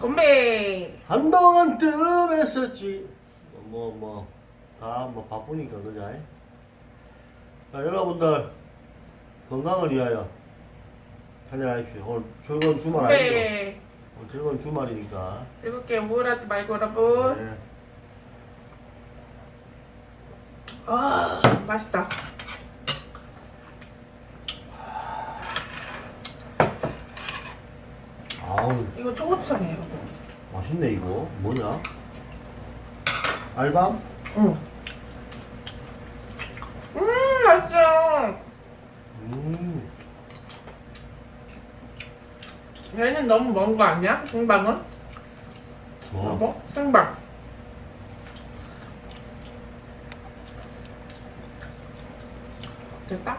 건배. 한동안 뜸했었지. 뭐, 뭐, 다 뭐 바쁘니까, 그자. 자, 여러분들, 건강을 위하여 한잔하십시오. 오늘 즐거운 주말 아니죠? 건배. 오늘 즐거운 주말이니까. 즐겁게 우울하지 말고 여러분. 네. 아 맛있다. 아우, 이거 초고추장이에요. 맛있네, 이거. 뭐냐? 알밤? 응. 음 맛있어. 음, 얘는 너무 먼 거 아니야? 생방은? 뭐. 뭐? 생방. 됐다?